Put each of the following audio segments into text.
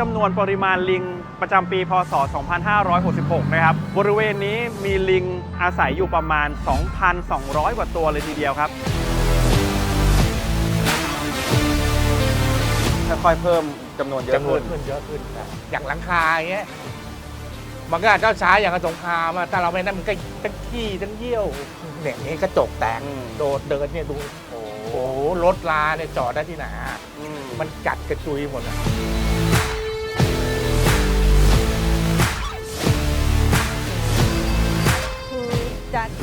จำนวนปริมาณลิงประจำปี พศ 2566 นะครับ บริเวณนี้มีลิงอาศัยอยู่ประมาณ 2,200 กว่าตัวเลยทีเดียวครับ ค่อยๆเพิ่มจำนวนเยอะจำนวนขึ้น ขึ้นเยอะขึ้นนะอย่างหลังคาอย่างเงี้ยมันก็อาจจะช้าอย่างกระสงครามอะถ้าเราไม่นั่นมันก็ทั้งขี้ทั้งเยี่ยวเนี่ยอย่างนี้กระจกแตกอืม โดดเดินเนี่ยดูโอ้โอ้โหรถลาเนี่ยจอดได้ที่ไหนอะอืมมันกัดกระจุยหมดอะ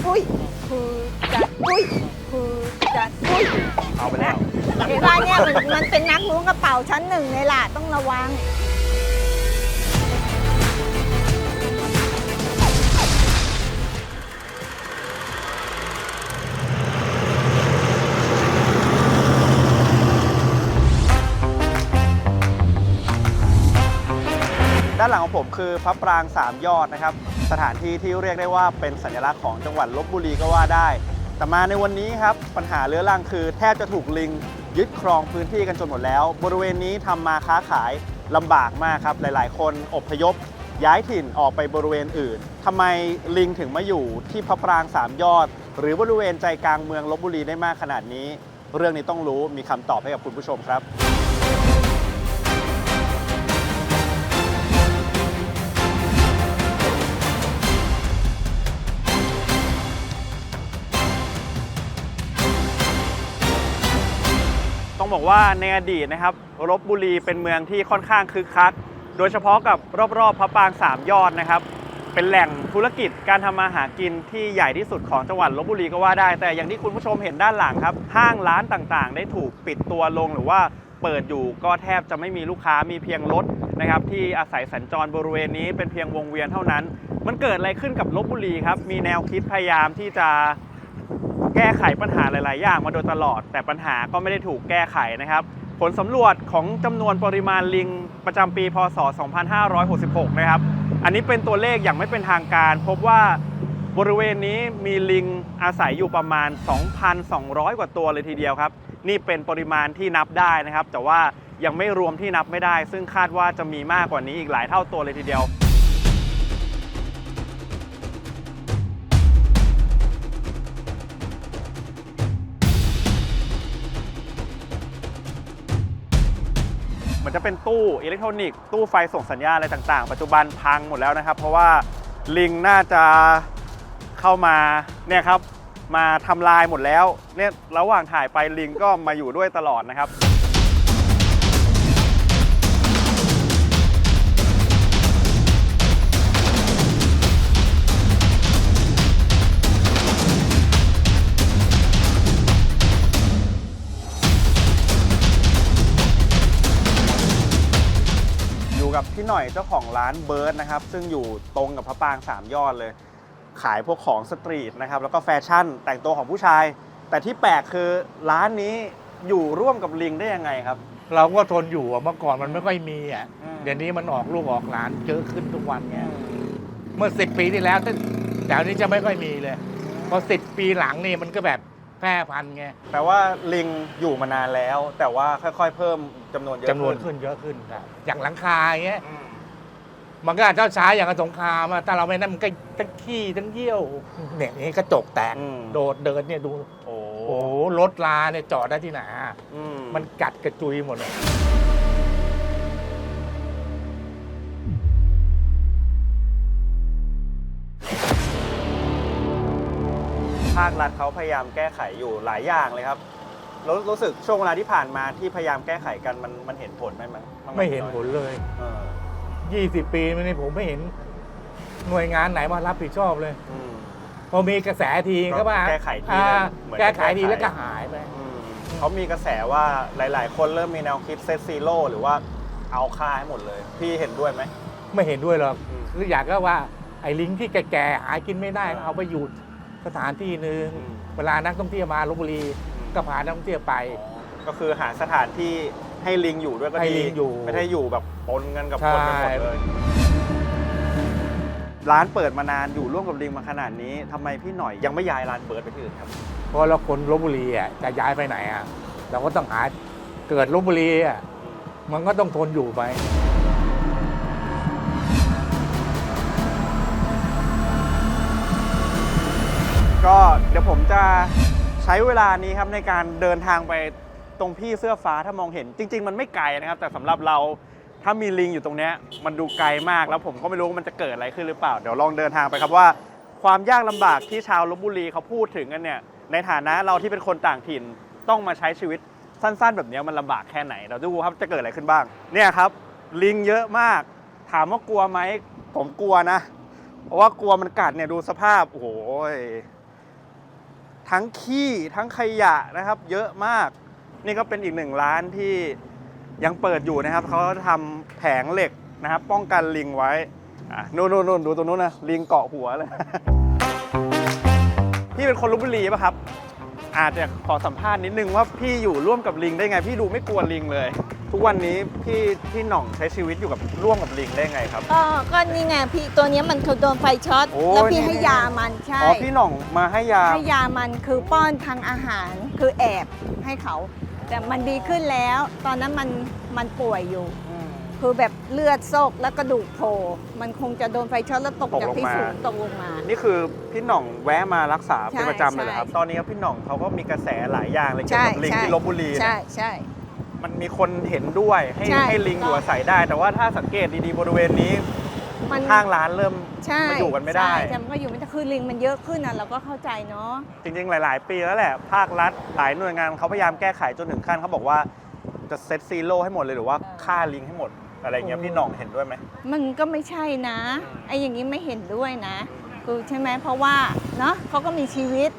อุ้ยคือจัดอุ้ยคือจัดอุ้ยเอาไปแล้ว เห็นว่าเนี่ยมันมันเป็นนักล้วงกระเป๋าชั้นหนึ่งเลยล่ะต้องระวัง ด้านหลังของผมคือพระปรางสามยอดนะครับ สถานที่ที่เรียกได้ว่าเป็นสัญลักษณ์ของจังหวัดลบบุรีก็ว่าได้ แต่มาในวันนี้ครับปัญหาเรื้อรังคือ แทบจะถูกลิงยึดครองพื้นที่กันจนหมดแล้ว บริเวณนี้ทำมาค้าขายลำบากมากครับ หลาย ๆ คนอพยพ ย้ายถิ่นออกไปบริเวณอื่นทำไมลิงถึงมาอยู่ที่พระปรางสามยอด หรือบริเวณใจกลางเมืองลบบุรีได้มากขนาดนี้ เรื่องนี้ต้องรู้มีคำตอบให้กับคุณผู้ชมครับ บอกว่าในอดีตนะครับลบบุรีเป็นเมืองที่ค่อนข้างคึกคัก โดยเฉพาะกับรอบๆพระปรางสามยอดนะครับ เป็นแหล่งธุรกิจการทำมาหากินที่ใหญ่ที่สุดของจังหวัดลบบุรีก็ว่าได้ แต่อย่างที่คุณผู้ชมเห็นด้านหลังครับ ห้างร้านต่างๆ ได้ถูกปิดตัวลงหรือว่าเปิดอยู่ก็แทบจะไม่มีลูกค้ามีเพียงรถนะครับที่อาศัยสัญจรบริเวณนี้เป็นเพียงวงเวียนเท่านั้น มันเกิดอะไรขึ้นกับลบบุรีครับ มีแนวคิดพยายามที่จะ แก้ไขปัญหาหลาย ๆ อย่างมาโดยตลอด แต่ปัญหาก็ไม่ได้ถูกแก้ไขนะครับ ผลสำรวจของจำนวนปริมาณลิงประจำปี พศ 2566 นะครับ อันนี้เป็นตัวเลขอย่างไม่เป็นทางการ พบว่าบริเวณนี้มีลิงอาศัยอยู่ประมาณ 2,200 กว่าตัวเลยทีเดียวครับ นี่เป็นปริมาณที่นับได้นะครับ แต่ว่ายังไม่รวมที่นับไม่ได้ ซึ่งคาดว่าจะมีมากกว่านี้อีกหลายเท่าตัวเลยทีเดียว จะเป็นตู้อิเล็กทรอนิกส์ตู้ไฟส่งสัญญาณอะไรต่างๆ ปัจจุบันพังหมดแล้วนะครับ เพราะว่าลิงน่าจะเข้ามาเนี่ยครับมาทำลายหมดแล้วเนี่ยระหว่างถ่ายไปลิงก็มาอยู่ด้วยตลอดนะครับ หน่อยเจ้าของร้านเบิร์ดนะครับ ซึ่งอยู่ตรงกับพระปรางสามยอดเลย ขายพวกของสตรีทนะครับ แล้วก็แฟชั่นแต่งตัวของผู้ชาย แต่ที่แปลกคือร้านนี้อยู่ร่วมกับลิงได้ยังไงครับ เราก็ทนอยู่อะเมื่อก่อนมันไม่ค่อยมีอะอืม เดี๋ยวนี้มันออกลูกออกหลานเยอะขึ้นทุกวันเงี้ยเมื่อสิบปีที่แล้วแถวนี้จะไม่ค่อยมีเลยพอสิบปีหลังนี่มันก็แบบแพร่พันธุ์ไง แปลว่าลิงอยู่มานานแล้ว แต่ว่าค่อยๆ เพิ่มจำนวนเยอะจำนวนขึ้ขึ้นเยอะขึ้นครับอย่างหลังคาอย่างเงี้ย อืมมันก็อาจจะช้าอย่างกระสงครามอะถ้าเราไม่นั่นมันก็ทั้งขี้ทั้งเยี่ยวเนี่ยอย่างนี้กระจกแตก อืมโดดเดินเนี่ยดู โอ้โอ้โหรถลาเนี่ยจอดได้ที่ไหนอะอืมมันกัดกระจุยหมดเลยาครัฐเขาพยายามแก้ไขอยู่หลายอย่างเลยครับรู้รู้สึกช่วงเวลาที่ผ่านมาที่พยายามแก้ไขกันมันมันเห็นผลไหมมันบ้างไม่เห็นผลเลยเออ20ปีมานี่ผมไม่เห็นหน่วยงานไหนมารับผิดชอบเลย อืม พอมีกระแสทีก็ว่าแก้ไขทีอ่านะเหมือนแก้ไขทีแก้ไข แล้วก็หายไป อืมเขามีกระแสว่าหลาย ๆ คนเริ่มมีแนวคิดเซตซีโร่หรือว่าเอาค่าให้หมดเลย พี่เห็นด้วยไหม ไม่เห็นด้วยหรอกอืมคืออยากก็ว่าไอ้ลิงที่แก่ๆหากินไม่ได้เอาไปอยู่ สถานที่หนึ่งอืม เวลานักท่องเที่ยวมาลบบุรีก็พานักท่องเที่ยวไป ก็คือหาสถานที่ให้ลิงอยู่ด้วยก็ให้ดีลิงอยู่ไม่ได้อยู่แบบปนกันกับใช่คนไปหมดเลย ร้านเปิดมานานอยู่ร่วมกับลิงมาขนาดนี้ทำไมพี่หน่อยยังไม่ย้ายร้านเบิร์ดไปที่อื่นครับ เพราะเราคนลบบุรีอะจะย้ายไปไหนอะเราก็ต้องหาเกิดลบบุรีอะมันก็ต้องทนอยู่ไป ก็เดี๋ยวผมจะใช้เวลานี้ครับในการเดินทางไปตรงพี่เสื้อฟ้าถ้ามองเห็น จริง ๆ มันไม่ไกลนะครับ แต่สำหรับเราถ้ามีลิงอยู่ตรงเนี้ยมันดูไกลมากแล้วผมก็ไม่รู้ว่ามันจะเกิดอะไรขึ้นหรือเปล่า เดี๋ยวลองเดินทางไปครับว่า ความยากลำบากที่ชาวลบบุรีเขาพูดถึงกันเนี่ยในฐานะเราที่เป็นคนต่างถิ่นต้องมาใช้ชีวิตสั้น ๆ แบบเนี้ยมันลำบากแค่ไหน เราดูครับจะเกิดอะไรขึ้นบ้าง เนี่ยครับ ลิงเยอะมาก ถามว่ากลัวไหมผมกลัวนะ เพราะว่ากลัวมันกัดเนี่ยดูสภาพโอ้โห ทั้งขี้ทั้งขยะนะครับ เยอะมาก นี่ก็เป็นอีกหนึ่งร้านที่ยังเปิดอยู่นะครับเขาทำแผงเหล็กนะครับ ป้องกันลิงไว้อะนู่นนู่นนู่นดูตรงนู้นนะลิงเกาะหัวเลยพี่เป็นคนลบบุรีป่ะครับอาจจะขอสัมภาษณ์นิดนึงว่าพี่อยู่ร่วมกับลิงได้ไง พี่ดูไม่กลัวลิงเลย ทุกวันนี้พี่พี่หน่องใช้ชีวิตอยู่กับร่วมกับลิงได้ไงครับ ก็ก็นี่ไงพี่ตัวเนี้ยมันคือโดนไฟช็อตโอ้ยแล้วพี่นี่ให้ยามันใช่ อ๋อพี่หน่องมาให้ยา ให้ยามันคือป้อนทางอาหารคือแอบให้เขา แต่มันดีขึ้นแล้ว ตอนนั้นมันมันป่วยอยู่ คือแบบเลือดโซกแล้วกระดูกโผล่มันคงจะโดนไฟช็อตแล้วตกตกจากลงที่มา สูงตกลงมา นี่คือพี่หน่องแวะมารักษาเป็นใช่ประจำเลยเหรอครับ ใช่ตอนนี้ครับพี่หน่องเขาก็มีกระแสหลายอย่างเลยเกี่ยวกับลิงที่ลบบุรีใช่นะใช่ มันมีคนเห็นด้วยให้ใช่ ให้ลิงอยู่อาศัยได้ แต่ว่าถ้าสังเกตดีๆบริเวณนี้มันข้างร้านเริ่มใช่มาอยู่กันไม่ได้ ใช่แต่มันก็อยู่ไม่ได้คือลิงมันเยอะขึ้นอะเราก็เข้าใจเนาะ จริงๆ หลาย ๆ ปีแล้วแหละ ภาครัฐหลายหน่วยงานเขาพยายามแก้ไขจนถึงขั้นเขาบอกว่าจะเซตซีโร่ให้หมดเลยหรือว่าฆ่าลิงให้หมดอะไรเงี้ยพี่หน่องเห็นด้วยไหม มันก็ไม่ใช่นะไอ้อย่างนี้ไม่เห็นด้วยนะคือใช่ไหมเพราะว่าเนาะเขาก็มีชีวิต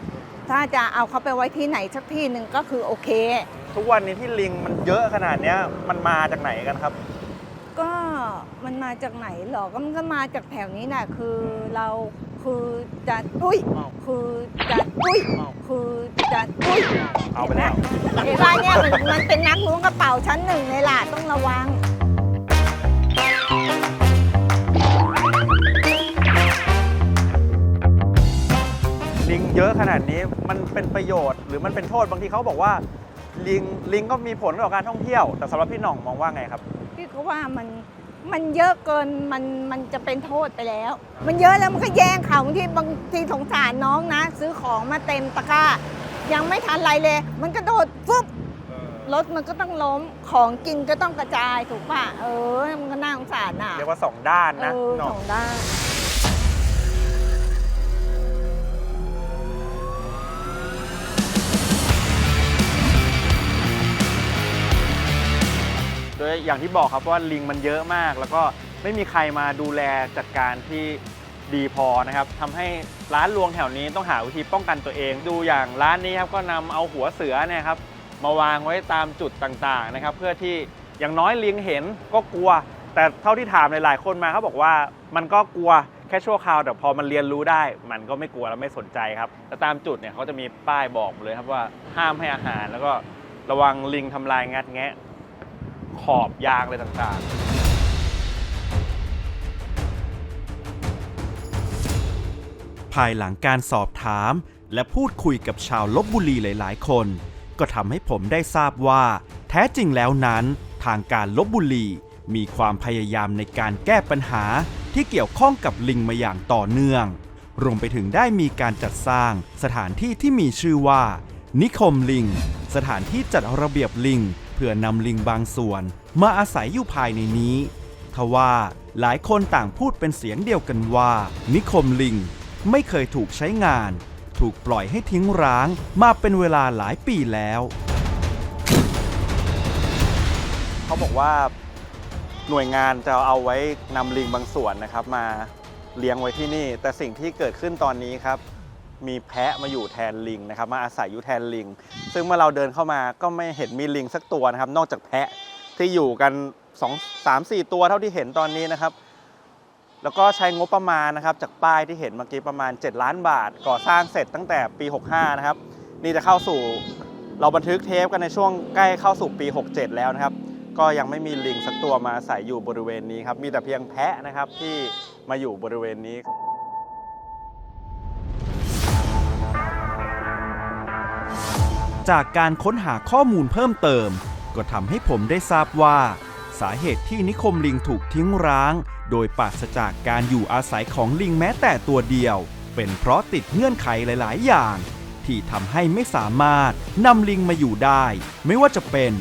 ถ้าจะเอาเขาไปไว้ที่ไหนสักที่หนึ่งก็คือโอเค ทุกวันนี้ที่ลิงมันเยอะขนาดเนี้ยมันมาจากไหนกันครับ ก็มันมาจากไหนหรอก็มันก็มาจากแถวนี้น่ะคือเราคือจะอุ้ยอ้าวคือจะอุ้ยอ้าว คือจะอุ้ยเอาไปแล้ว เห็นป่ะเนี่ยมันมันเป็นนักล้วงกระเป๋าชั้นหนึ่งเลยล่ะต้องระวัง ลิงเยอะขนาดนี้มันเป็นประโยชน์ หรือมันเป็นโทษบางทีเขาบอกว่า ลิงลิงก็มีผลต่อการท่องเที่ยว แต่สำหรับพี่หน่องมองว่าไงครับ พี่ก็ว่ามันมันเยอะเกินมันมันจะเป็นโทษไปแล้ว มันเยอะแล้วมันก็แย่งเขาบางทีบางทีสงสารน้องนะ ซื้อของมาเต็มตะกร้า ยังไม่ทันไรเลย มันกระโดดฟึบรถมันก็ต้องล้มของกินก็ต้องกระจายถูกป่ะเออมันก็น่าสงสารน่ะเรียกว่าสองด้านเอนะอหน่สอง องด้าน โดยอย่างที่บอกครับว่าลิงมันเยอะมาก แล้วก็ไม่มีใครมาดูแลจัดการที่ดีพอนะครับทำให้ร้านรวงแถวนี้ต้องหาวิธีป้องกันตัวเอง ดูอย่างร้านนี้ครับก็นำเอาหัวเสือเนี่ยครับมาวางไว้ตามจุดต่างๆนะครับ เพื่อที่อย่างน้อยลิงเห็นก็กลัว แต่เท่าที่ถามหลายๆ คนมาเขาบอกว่ามันก็กลัวแค่ชั่วคราวแต่พอมันเรียนรู้ได้ มันก็ไม่กลัวแล้วไม่สนใจครับแต่ตามจุดเนี่ยเขาจะมีป้ายบอกเลยครับว่าห้ามให้อาหารแล้วก็ระวังลิงทำลายงัดแงะ ขอบยางอะไรต่างๆภายหลังการสอบถาม และพูดคุยกับชาวลบบุรีหลาย ๆ คน ก็ทำให้ผมได้ทราบว่า แท้จริงแล้วนั้น ทางการลบบุรีมีความพยายามในการแก้ปัญหาที่เกี่ยวข้องกับลิงมาอย่างต่อเนื่อง รวมไปถึงได้มีการจัดสร้างสถานที่ที่มีชื่อว่า นิคมลิง สถานที่จัดระเบียบลิง เพื่อนำลิงบางส่วน มาอาศัยอยู่ภายในนี้ทว่าหลายคนต่างพูดเป็นเสียงเดียวกันว่า นิคมลิงไม่เคยถูกใช้งาน ถูกปล่อยให้ทิ้งร้างมาเป็นเวลาหลายปีแล้ว เขาบอกว่าหน่วยงานจะเอาไว้นำลิงบางส่วนนะครับ มาเลี้ยงไว้ที่นี่ แต่สิ่งที่เกิดขึ้นตอนนี้ครับ มีแพะมาอยู่แทนลิงนะครับมาอาศัยอยู่แทนลิง ซึ่งเมื่อเราเดินเข้ามาก็ไม่เห็นมีลิงสักตัวนะครับ นอกจากแพะที่อยู่กัน2 3 4 ตัวเท่าที่เห็นตอนนี้นะครับ แล้วก็ใช้งบประมาณนะครับ จากป้ายที่เห็นเมื่อกี้ประมาณ 7 ล้านบาท ก่อสร้างเสร็จตั้งแต่ปี 65 นะครับ นี่จะเข้าสู่เราบันทึกเทปกันในช่วงใกล้เข้าสู่ปี 67 แล้วนะครับ ก็ยังไม่มีลิงสักตัวมาอาศัยอยู่บริเวณนี้ครับ มีแต่เพียงแพะนะครับที่มาอยู่บริเวณนี้ จากการค้นหาข้อมูลเพิ่มเติม ก็ทำให้ผมได้ทราบว่า สาเหตุที่นิคมลิงถูกทิ้งร้าง โดยปราศจากการอยู่อาศัยของลิงแม้แต่ตัวเดียว เป็นเพราะติดเงื่อนไขหลาย ๆ อย่าง ที่ทำให้ไม่สามารถนำลิงมาอยู่ได้ ไม่ว่าจะเป็น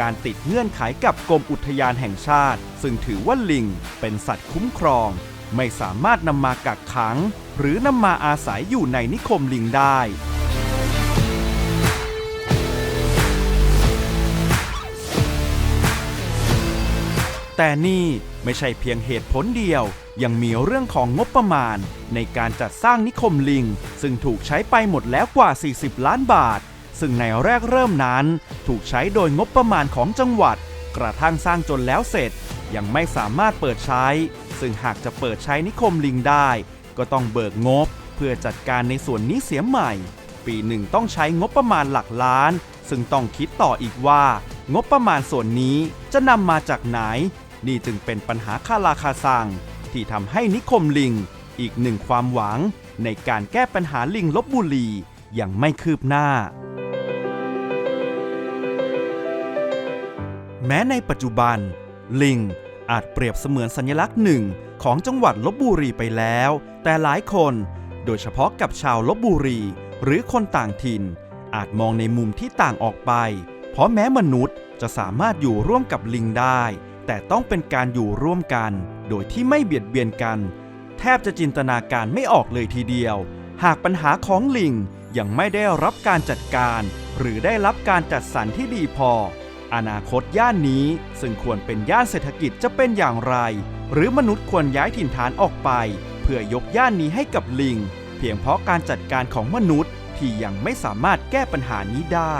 การติดเงื่อนไขกับกรมอุทยานแห่งชาติ ซึ่งถือว่าลิงเป็นสัตว์คุ้มครอง ไม่สามารถนำมากักขัง หรือนำมาอาศัยอยู่ในนิคมลิงได้ แต่นี่ไม่ใช่เพียงเหตุผลเดียว ยังมีเรื่องของงบประมาณ ในการจัดสร้างนิคมลิง ซึ่งถูกใช้ไปหมดแล้วกว่า 40 ล้านบาท ซึ่งในแรกเริ่มนั้น ถูกใช้โดยงบประมาณของจังหวัด กระทั่งสร้างจนแล้วเสร็จ ยังไม่สามารถเปิดใช้ ซึ่งหากจะเปิดใช้นิคมลิงได้ ก็ต้องเบิกงบ เพื่อจัดการในส่วนนี้เสียใหม่ ปีหนึ่งต้องใช้งบประมาณหลักล้าน ซึ่งต้องคิดต่ออีกว่างบประมาณส่วนนี้จะนำมาจากไหน นี่จึงเป็นปัญหาคาราคาซังที่ทำให้นิคมลิง อีกหนึ่งความหวัง ในการแก้ปัญหาลิงลบบุรียังไม่คืบหน้า แม้ในปัจจุบัน ลิงอาจเปรียบเสมือนสัญลักษณ์หนึ่งของจังหวัดลบบุรีไปแล้ว แต่หลายคน โดยเฉพาะกับชาวลบบุรี หรือคนต่างถิ่น อาจมองในมุมที่ต่างออกไป เพราะแม้มนุษย์จะสามารถอยู่ร่วมกับลิงได้ แต่ต้องเป็นการอยู่ร่วมกัน โดยที่ไม่เบียดเบียนกัน แทบจะจินตนาการไม่ออกเลยทีเดียว หากปัญหาของลิงยังไม่ได้รับการจัดการ หรือได้รับการจัดสรรที่ดีพอ อนาคตย่านนี้ ซึ่งควรเป็นย่านเศรษฐกิจจะเป็นอย่างไร หรือมนุษย์ควรย้ายถิ่นฐานออกไป เพื่อยกย่านนี้ให้กับลิง เพียงเพราะการจัดการของมนุษย์ที่ยังไม่สามารถแก้ปัญหานี้ได้